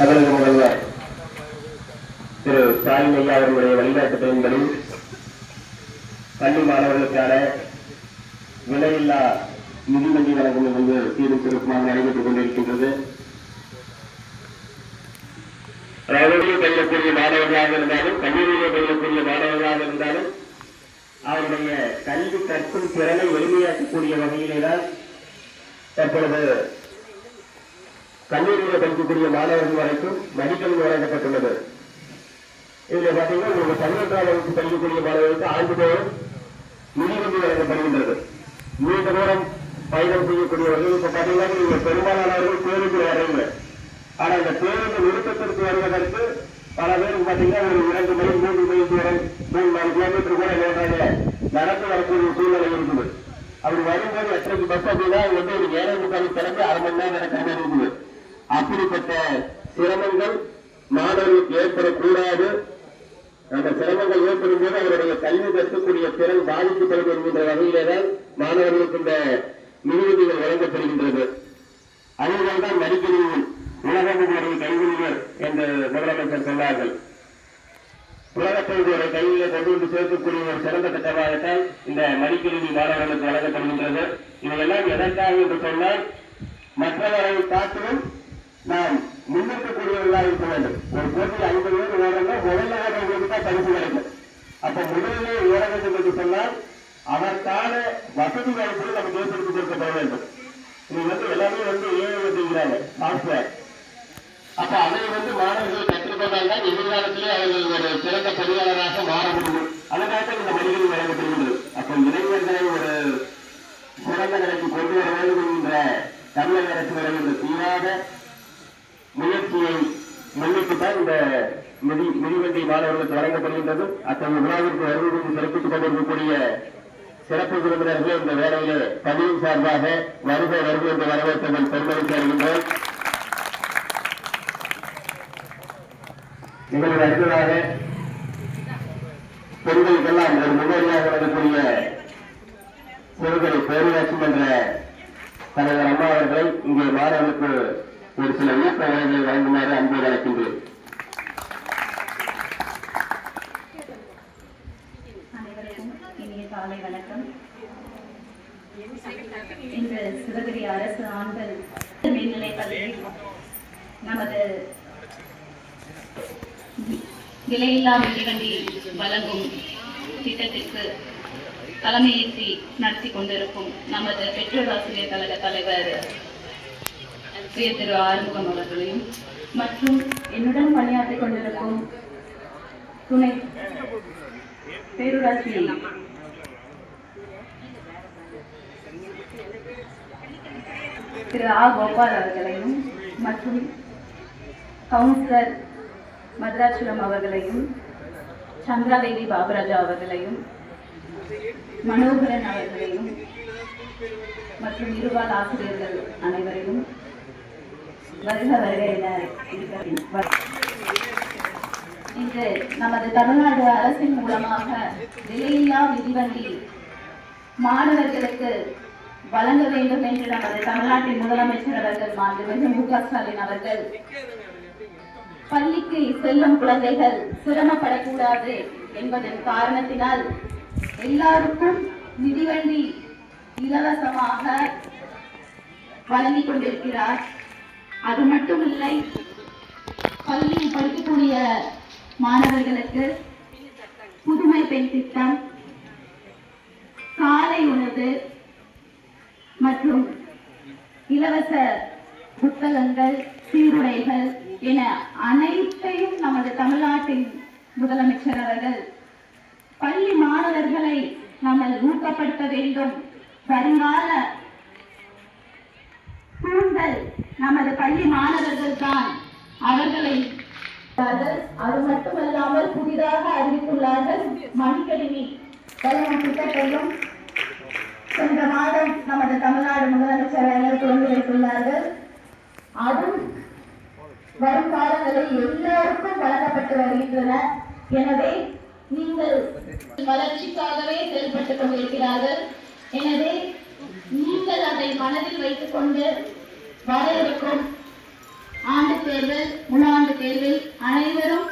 தமிழக முதல்வர் திரு ஸ்டாலின் ஐயா அவர்களுடைய வழிகாட்டுதலின்படி பள்ளி மாணவர்களுக்கான விலையில்லா மிதிவண்டி வழங்கும் நிகழ்வு சீரும் சிறப்புமாக நடைபெற்றுக் கொண்டிருக்கின்றது. பள்ளியில் பயிலக்கூடிய மாணவர்களாக இருந்தாலும் கல்லூரியிலே பயிலக்கூடிய மாணவர்களாக இருந்தாலும் அவருடைய கல்வி கற்கும் திறனை எளிமையாக்கக்கூடிய வகையிலே தான் தற்பொழுது கல்லூரியில் படிக்கக்கூடிய மாணவர்கள் வரைக்கும் மடிக்கல்வி வழங்கப்பட்டுள்ளது. இதுல பாத்தீங்கன்னா உங்களுக்கு பதினொன்றாம் வகுப்பு படிக்கக்கூடிய மாணவர்களுக்கு ஆண்டுதோறும் மிதிவண்டி வழங்கப்படுகின்றது. நீண்ட தூரம் பயணம் செய்யக்கூடியவர்கள் இப்ப பாத்தீங்கன்னா நீங்க பெரும்பாலானவர்கள் பேருந்து வர்றீங்க. ஆனா இந்த பேருந்து நிறுத்தத்திற்கு வருவதற்கு பல பேருக்கு பாத்தீங்கன்னா ஒரு இரண்டு மைல் மூன்று மைல் தூரம் மூணு நாலு கிலோமீட்டர் கூட நேராக நடந்து வரக்கூடிய சூழ்நிலை இருக்குது. அப்படி வரும்போது எத்தனைக்கு பஸ் அப்படின்னா வந்து ஒரு ஏழை முக்கால் கிளம்பி அரை மணி நேரம் எனக்கு இருக்குது. அப்படிப்பட்ட சிரமங்கள் மாணவர்களுக்கு ஏற்படக்கூடாது. அந்த சிரமங்கள் ஏற்படும் போது அவருடைய கல்வி கற்கக்கூடிய திறன் பாதிக்கப்படும் என்கின்ற வகையிலே தான் மாணவர்களுக்கு இந்த மிதிவண்டிகள் வழங்கப்படுகின்றது. அதனால் தான் மடிக்கணிகள் உலகமுடைய கைவினைஞர் என்று முதலமைச்சர் சொன்னார்கள். உலகத்தொழிலை கையிலே கொண்டு வந்து சேர்க்கக்கூடிய ஒரு சிறந்த திட்டமாகத்தான் இந்த மடிக்கணினி மாணவர்களுக்கு வழங்கப்படுகின்றது. இவையெல்லாம் எதற்காக என்று சொன்னால் மற்றவரை காட்டிலும் நாம் முன்னேற்றக்கூடியவர்களாக இருக்க வேண்டும். ஒரு போட்டியில் ஐம்பது பேர் ஓடணும்னா முதலாக ஓடுறவங்களுக்கு தான் பரிசு கிடைக்கும். அப்ப முதலிலே ஓட வேண்டும் என்று சொன்னால் அதற்கான வசதி வாய்ப்புகள் நமக்கு ஏற்படுத்தி கொடுக்கப்பட வேண்டும். இது வந்து எல்லாமே வந்து ஏழை வந்துங்கிறாங்க சாஃப்ட்வேர் அப்ப அதை வந்து மாணவர்கள் கற்றுக்கொண்டால்தான் எதிர்காலத்திலே அவர்கள் ஒரு சிறந்த பொறியாளராக மாற முடியும். அதற்காக இந்த மனிதர்கள் வழங்கப்படுகிறது அப்ப இளைஞர்களை ஒரு சிறந்த நிலைக்கு கொண்டு வர வேண்டும் என்ற தமிழக அரசு வருகின்ற தீராத முயற்சியை முன்னிட்டுதான் இந்த மிதி மிதிவண்டி மாணவர்களுக்கு வழங்கப்படுகின்றது. அத்தகைய விழாவிற்கு வருவதற்கு சிறப்பித்துக் கொண்டிருக்கக்கூடிய சிறப்பு விருந்தினர்கள் இந்த வேலையிலே பணியின் சார்பாக வருக வருக என்று வரவேற்பதில் பெருமதி சேர்கின்றோம் நிகழ்வு அடுத்ததாக பெண்களுக்கெல்லாம் ஒரு முன்னோடியாக வரக்கூடிய சிறுகளை பேரூராட்சி மன்ற தலைவர் அம்மா அவர்களை இங்கே மாணவர்களுக்கு ஒரு சில ஊக்க வழங்குமாறு அன்போடு அழைக்கின்றேன் காலை வணக்கம் இன்று சிவகிரி அரசு ஆண்கள் பள்ளியில் நமது விலையில்லா மிதிவண்டி வழங்கும் திட்டத்திற்கு தலைமையேற்றி நடத்தி கொண்டிருக்கும் நமது பெற்றோர் ஆசிரியர் கழக தலைவர் சுய திரு ஆறுமுகம் அவர்களையும் மற்றும் என்னுடன் பணியாற்றிக் கொண்டிருக்கும் துணை பேரூராட்சி திரு ஆ. கோபால் அவர்களையும் மற்றும் கவுன்சிலர் மதுராச்சுரம் அவர்களையும் சந்திராதேவி பாபராஜா அவர்களையும் மனோகரன் அவர்களையும் மற்றும் இருபால் ஆசிரியர்கள் அனைவரையும் வருக இன்று நமது தமிழ்நாடு அரசின் மூலமாக விலையில்லா மிதிவண்டி மாணவர்களுக்கு வழங்க வேண்டும் என்று நமது தமிழ்நாட்டின் முதலமைச்சர் அவர்கள் மாண்புமிகு மு க ஸ்டாலின் அவர்கள். பள்ளிக்கு செல்லும் குழந்தைகள் சிரமப்படக்கூடாது என்பதன் காரணத்தினால் எல்லாருக்கும் மிதிவண்டி இலவசமாக வழங்கிக் கொண்டிருக்கிறார். அது மட்டும் இல்லை பள்ளியில் படிக்கக்கூடிய மாணவர்களுக்கு புதுமை பெண் திட்டம் காலை உணவு மற்றும் இலவச புத்தகங்கள் சீருடைகள் என அனைத்தையும் நமது தமிழ்நாட்டின் முதலமைச்சர் அவர்கள் பள்ளி மாணவர்களை நம்ம ஊக்கப்படுத்த வேண்டும். வருங்கால தூண்டல் நமது பள்ளி மாணவர்கள் தான் அவர்களை அது மட்டுமல்லாமல் புதிதாக அறிவித்துள்ளார்கள். மணிக்கணினி வழங்கும் திட்டத்தையும் சென்ற மாதம் நமது தமிழ்நாடு முதலமைச்சர் அவர்கள் தொடங்கி வைத்துள்ளார்கள். அதுவும் வரும் காலங்களில் எல்லோருக்கும் வழங்கப்பட்டு வருகின்றன. எனவே நீங்கள் வளர்ச்சிக்காகவே செயல்பட்டுக் கொண்டிருக்கிறார்கள். எனவே நீங்கள் அதை மனதில் வைத்துக் கொண்டு வர இருக்கும் ஆண்டு தேர்வு முன்னாள் தேர்வில் அனைவரும்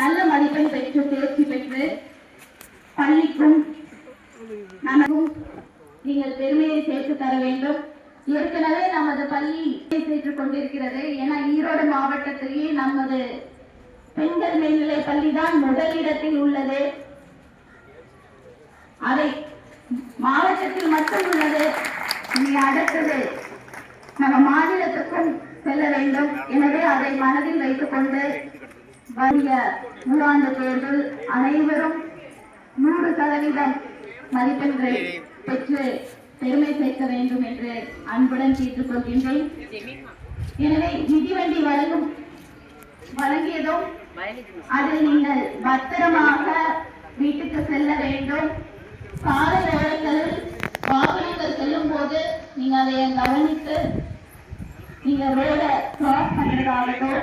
நல்ல மதிப்பெண் பெற்று தேர்ச்சி பெற்று பள்ளிக்கும் நமக்கும் நீங்கள் பெருமையை சேர்த்து தர வேண்டும். ஏற்கனவே நமது பள்ளி சேர்த்து கொண்டிருக்கிறது. ஏன்னா ஈரோடு மாவட்டத்திலேயே நமது பெண்கள் மேல்நிலை பள்ளி தான் முதலிடத்தில் உள்ளது. அதை மாவட்டத்தில் மட்டும் உள்ளது. நீ அடுத்தது நம்ம மாநிலத்துக்கும் செல்ல வேண்டும். எனவே அதை மனதில் வைத்துக் கொண்டு வரிய நூறாண்டு தேர்வில் அனைவரும் நூறு சதவீதம் மதிப்பெண்கள் பெற்று பெருமை சேர்க்க வேண்டும் என்று அன்புடன் கேட்டுக் கொள்கின்றேன். எனவே மிதிவண்டி வழங்கும் வழங்கியதும் அதில் நீங்கள் பத்திரமாக வீட்டுக்கு செல்ல வேண்டும். சாலை ஓரங்களில் வாகனங்கள் செல்லும் போது நீங்கள் அதை கவனித்து நீங்க ரோட கிராஸ் பண்றதாகட்டும்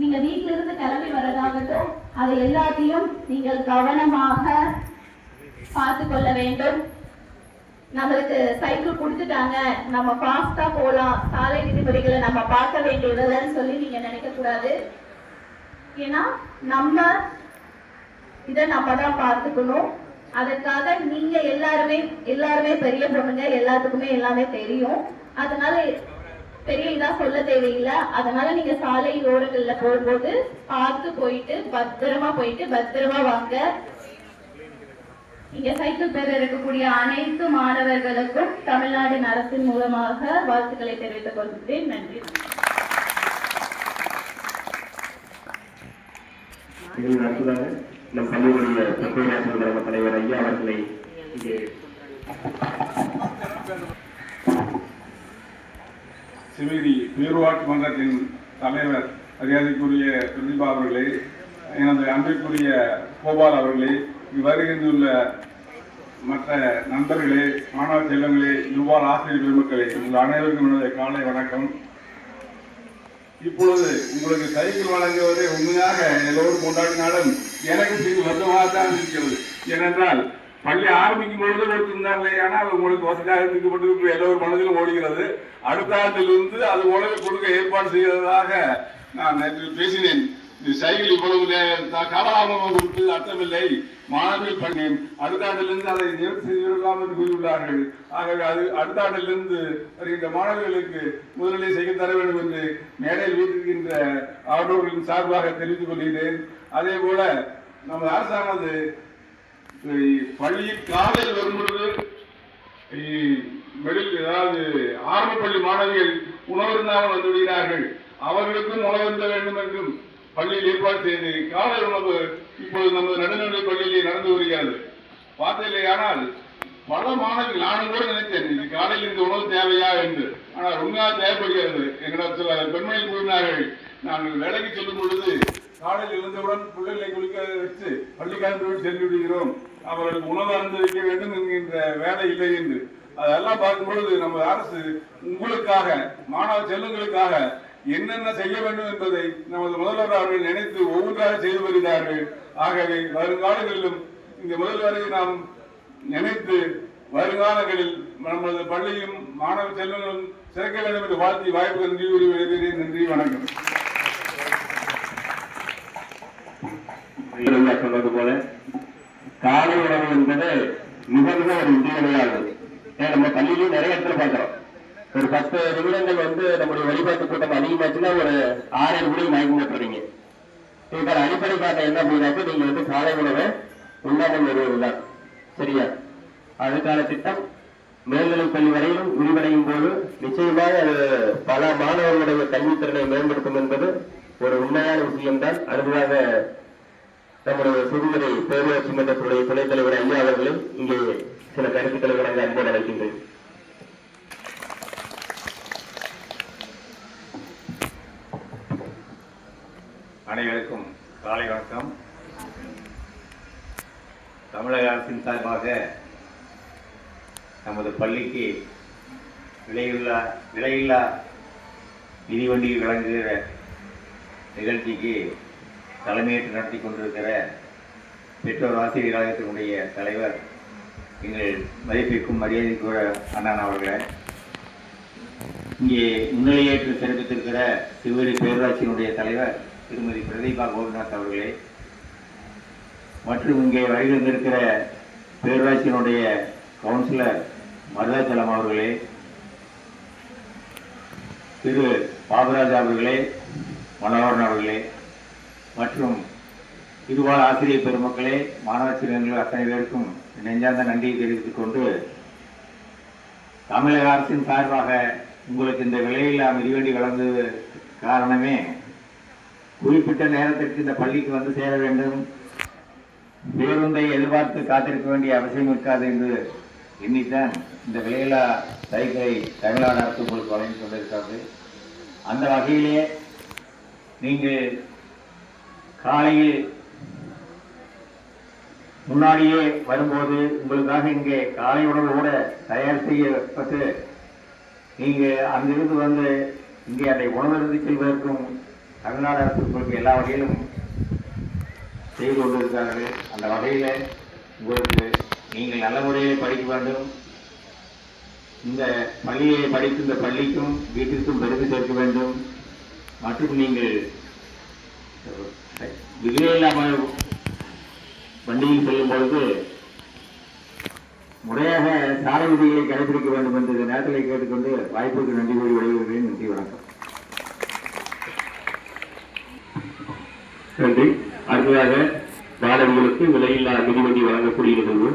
நீங்க வீட்டில இருந்து கிளம்பி வர்றதாகட்டும் அதை எல்லாத்தையும் நீங்கள் கவனமாக பார்த்து கொள்ள வேண்டும். நம்மளுக்கு சைக்கிள் கொடுத்துட்டாங்க. நம்ம ஃபாஸ்டா போலாம் சாலை விதிமுறைகளை நம்ம பார்க்க வேண்டியதுன்னு சொல்லி நீங்க நினைக்க கூடாது. ஏன்னா நம்ம இதை நம்ம தான் பார்த்துக்கணும். அதற்காக நீங்க எல்லாருமே எல்லாருமே பெரிய பொண்ணுங்க எல்லாத்துக்குமே எல்லாமே தெரியும். அதனால பெரிய இதா சொல்ல தேவையில்லை. அதனால நீங்க சாலை ஓரங்கள்ல போகும்போது பார்த்து போயிட்டு பத்திரமா போயிட்டு பத்திரமா வாங்க. இங்க சைக்கிள் பெற இருக்கக்கூடிய அனைத்து மாணவர்களுக்கும் தமிழ்நாடு அரசின் மூலமாக வாழ்த்துக்களை தெரிவித்துக் கொள்கிறேன். நன்றி. நம் பள்ளியினுடைய தலைவர் ஐயா அவர்களை இங்கே சிவகிரி பேருவாக்கு மன்றத்தின் தலைவர் மரியாதைக்குரிய பிரதிபா அவர்களே எனது அன்பிற்குரிய கோபால் அவர்களே வருகின்றுள்ள மற்ற நண்பர்களே மாணவ செல்வங்களே யுவால் ஆசிரியர் பெருமக்களே உங்கள் அனைவருக்கும் எனது காலை வணக்கம். இப்பொழுது உங்களுக்கு சைக்கிள் வழங்குவதை உண்மையாக எல்லோரும் கொண்டாடினாலும் எனக்கு சிறு வருத்தமாகத்தான் இருக்கிறது. ஏனென்றால் பள்ளி ஆரம்பிக்கும் பொழுது கொடுத்திருந்தாங்களே அது உங்களுக்கு வசதியாக இருக்கப்பட்டு ஒரு மனதிலும் ஓடுகிறது. அடுத்த ஆண்டிலிருந்து அது உணவை கொடுக்க ஏற்பாடு செய்வதாக நான் நேற்று பேசினேன். இந்த சைக்கிள் இவ்வளவு த- காலதாமதம் கொடுத்து அர்த்தமில்லை. மாணவர்கள் பண்ணேன். அடுத்த ஆண்டிலிருந்து அதை நிறுத்தி செய்யலாம் என்று கூறியுள்ளார்கள். ஆகவே அது அடுத்த ஆண்டிலிருந்து வருகின்ற மாணவர்களுக்கு முதலிலே செய்ய தர வேண்டும் என்று மேடையில் வீட்டிருக்கின்ற ஆண்டோர்களின் சார்பாக தெரிவித்துக் கொள்கிறேன். அதே போல நமது அரசானது பள்ளியில் காலையில் வரும் பொழுது அதாவது ஆரம்ப பள்ளி மாணவிகள் உணவருந்தாமல் வந்து விடுகிறார்கள். அவர்களுக்கும் உணவருந்த வேண்டும் என்றும் பள்ளியில் ஏற்பாடு செய்து காதல் உணவு இப்போது நமது நடுநிலை பள்ளியிலே நடந்து வருகிறது. பார்த்ததில்லை ஆனால் பல மாணவிகள் நானும் கூட நினைத்தேன் இது காலையில் இந்த உணவு தேவையா? என்று. ஆனால் உண்மையாக தேவைப்படுகிறது. எங்களிடம் சில பெண்மணி கூறினார்கள் நாங்கள் வேலைக்கு செல்லும் பொழுது காலையில் எழுந்தவுடன் பிள்ளைகளை குளிக்க வச்சு பள்ளிக்காரர்கள் சென்று விடுகிறோம். அவர்களுக்கு உணவு அருந்து வேண்டும் என்கின்ற வேலை இல்லை என்று. அதெல்லாம் பார்க்கும் பொழுது நம்ம அரசு உங்களுக்காக மாணவ செல்வங்களுக்காக என்னென்ன செய்ய வேண்டும் என்பதை நமது முதல்வர் அவர்கள் நினைத்து ஒவ்வொன்றாக செய்து வருகிறார்கள். ஆகவே வருங்காலங்களிலும் இந்த முதல்வரை நாம் நினைத்து வருங்காலங்களில் நமது பள்ளியும் மாணவ செல்வங்களும் சிறக்க வேண்டும் என்று வாழ்த்தி வாய்ப்பு நன்றி கூறி வருகிறேன் நன்றி வணக்கம். சொன்னது போல காலை உணவு என்பது மிக ஒரு இன்றியமையானது ஏன் நம்ம பள்ளியிலையும் நிறைய இடத்துல பார்க்கிறோம். ஒரு பத்து நிமிடங்கள் வந்து நம்முடைய வழிபாட்டு கூட்டம் அதிகமாச்சுன்னா ஒரு ஆறு ஏழு மணிக்கு மயக்கம் போட்டுறீங்க இதுக்கான அடிப்படை காரணம் என்ன அப்படின்னாக்க நீங்க வந்து காலை உணவை உண்ணாமல் வருவதுதான். சரியா? அதுக்கான திட்டம் மேல்நிலை பள்ளி வரையிலும் விரிவடையும் போது நிச்சயமாக அது பல மாணவர்களுடைய கல்வித்திறனை மேம்படுத்தும் என்பது ஒரு உண்மையான விஷயம்தான். அடுத்ததாக நம்முடைய புதுவரை பேரூராட்சி மன்றத்துடைய துணைத் தலைவர் ஐயா அவர்களை இங்கே சில கருத்துக்களை வழங்க அன்போடு அழைக்கின்றேன். அனைவருக்கும் காலை வணக்கம். தமிழக அரசின் சார்பாக நமது பள்ளிக்கு விலையில்லா விலையில்லா மிதிவண்டி வழங்குகிற நிகழ்ச்சிக்கு தலைமையேற்று நடத்தி கொண்டிருக்கிற பெற்றோர் ஆசிரியர் கழகத்தினுடைய தலைவர் எங்கள் மதிப்பிற்கும் மரியாதைக்குரிய அண்ணன் அவர்களை. இங்கே முன்னிலையேற்று சிறப்பித்திருக்கிற சிவகிரி பேரூராட்சியினுடைய தலைவர் திருமதி பிரதீபா கோபிநாத் அவர்களே. மற்றும் இங்கே வருகின்றிருக்கிற பேரூராட்சியினுடைய கவுன்சிலர் மருதாச்சலம் அவர்களே. திரு பாபராஜ் அவர்களே மனோகரன் அவர்களே. மற்றும் இதுபோல் ஆசிரியர் பெருமக்களே மாணவ சிறுவர்கள் அத்தனை பேருக்கும் நெஞ்சார்ந்த நன்றியை தெரிவித்துக் கொண்டு தமிழக அரசின் சார்பாக உங்களுக்கு இந்த விலையில்லா மிதிவண்டி வழங்குவது காரணமே குறிப்பிட்ட நேரத்திற்கு இந்த பள்ளிக்கு வந்து சேர வேண்டும். பேருந்தை எதிர்பார்த்து காத்திருக்க வேண்டிய அவசியம் இருக்காது என்று எண்ணித்தான் இந்த விலையில்லா சைக்கிளை தமிழ்நாடு அரசு உங்களுக்கு வழங்கி கொண்டிருக்கிறது. அந்த வகையிலே நீங்கள் காலையில் முன்னாடியே வரும்போது உங்களுக்காக இங்கே காலை உணவு கூட தயார் செய்யப்பட்டு நீங்கள் அங்கிருந்து வந்து இங்கே அதை உணவருந்து செல்வதற்கும் தமிழ்நாடு அரசு உங்களுக்கு எல்லா வகையிலும் செய்து கொண்டிருக்கிறார்கள். அந்த வகையில் உங்களுக்கு நீங்கள் நல்ல முறையில் படிக்க வேண்டும். இந்த பள்ளியை படித்து இந்த பள்ளிக்கும் வீட்டிற்கும் பெருமை சேர்க்க வேண்டும். மற்றும் நீங்கள் விதிலே பண்டிகை செய்யும் பொழுது முறையாக சாலை விதிகளை கடைபிடிக்க வேண்டும் என்று இந்த நேரத்தில் கேட்டுக்கொண்டு வாய்ப்புக்கு நன்றி கூறி விடைபெறுகிறேன். நன்றி வணக்கம். நன்றி. அடுத்ததாக மாணவர்களுக்கு விலையில்லா மிதிவண்டி வழங்கக்கூடிய நிகழ்வு